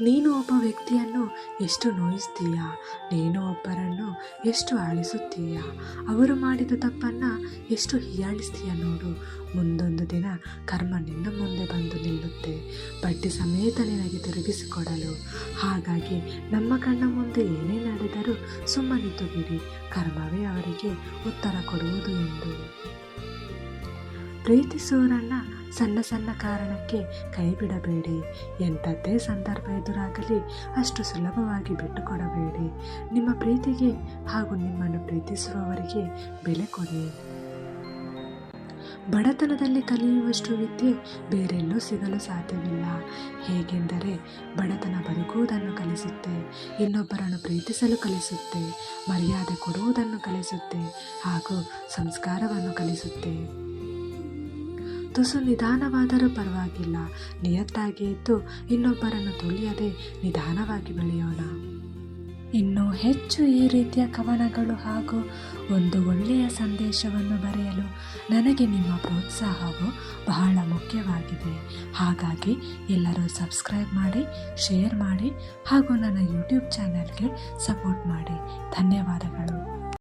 ನೀನು ಒಬ್ಬ ವ್ಯಕ್ತಿಯನ್ನು ಎಷ್ಟು ನೋಯಿಸ್ತೀಯ? ನೀನು ಒಬ್ಬರನ್ನು ಎಷ್ಟು ಆಳಿಸುತ್ತೀಯ? ಅವರು ಮಾಡಿದ ತಪ್ಪನ್ನು ಎಷ್ಟು ಹೀಯಾಳಿಸ್ತೀಯ ನೋಡು. ಮುಂದೊಂದು ದಿನ ಕರ್ಮ ನಿನ್ನ ಮುಂದೆ ಬಂದು ನಿಲ್ಲುತ್ತೆ. ಬಡ್ಡಿ ಸಮೇತ ನಿನಗೆ ತಿರುಗಿಸಿಕೊಡಲು. ಹಾಗಾಗಿ ನಮ್ಮ ಕಣ್ಣ ಮುಂದೆ ಏನೇ ನಡೆದರೂ ಸುಮ್ಮನಿದ್ದು ಬಿಡಿ ಕರ್ಮವೇ ಅವರಿಗೆ ಉತ್ತರ ಕೊಡುವುದು ಎಂದು. ಪ್ರೀತಿಸುವವರನ್ನ ಸಣ್ಣ ಸಣ್ಣ ಕಾರಣಕ್ಕೆ ಕೈ ಬಿಡಬೇಡಿ ಎಂಥದ್ದೇ ಸಂದರ್ಭ ಎದುರಾಗಲಿ, ಅಷ್ಟು ಸುಲಭವಾಗಿ ಬಿಟ್ಟುಕೊಡಬೇಡಿ. ನಿಮ್ಮ ಪ್ರೀತಿಗೆ ಹಾಗೂ ನಿಮ್ಮನ್ನು ಪ್ರೀತಿಸುವವರಿಗೆ ಬೆಲೆ ಕೊಡಿ. ಬಡತನದಲ್ಲಿ ಕಲಿಯುವಷ್ಟು ವಿದ್ಯೆ ಬೇರೆಲ್ಲೂ ಸಿಗಲು ಸಾಧ್ಯವಿಲ್ಲ. ಹೇಗೆಂದರೆ, ಬಡತನ ಬದುಕುವುದನ್ನು ಕಲಿಸುತ್ತೆ, ಇನ್ನೊಬ್ಬರನ್ನು ಪ್ರೀತಿಸಲು ಕಲಿಸುತ್ತೆ, ಮರ್ಯಾದೆ ಕೊಡುವುದನ್ನು ಕಲಿಸುತ್ತೆ ಹಾಗೂ ಸಂಸ್ಕಾರವನ್ನು ಕಲಿಸುತ್ತೆ. ತುಸು ನಿಧಾನವಾದರೂ ಪರವಾಗಿಲ್ಲ. ನಿಯತ್ತಾಗಿ ಇದ್ದು ಇನ್ನೊಬ್ಬರನ್ನು ತುಳಿಯದೆ ನಿಧಾನವಾಗಿ ಬೆಳೆಯೋಣ. ಇನ್ನು ಹೆಚ್ಚು ಈ ರೀತಿಯ ಕವನಗಳು ಹಾಗೂ ಒಂದು ಒಳ್ಳೆಯ ಸಂದೇಶವನ್ನು ಬರೆಯಲು ನನಗೆ ನಿಮ್ಮ ಪ್ರೋತ್ಸಾಹವು ಬಹಳ ಮುಖ್ಯವಾಗಿದೆ. ಹಾಗಾಗಿ ಎಲ್ಲರೂ ಸಬ್ಸ್ಕ್ರೈಬ್ ಮಾಡಿ, ಶೇರ್ ಮಾಡಿ ಹಾಗೂ ನನ್ನ ಯೂಟ್ಯೂಬ್ ಚಾನಲ್ಗೆ ಸಪೋರ್ಟ್ ಮಾಡಿ. ಧನ್ಯವಾದಗಳು.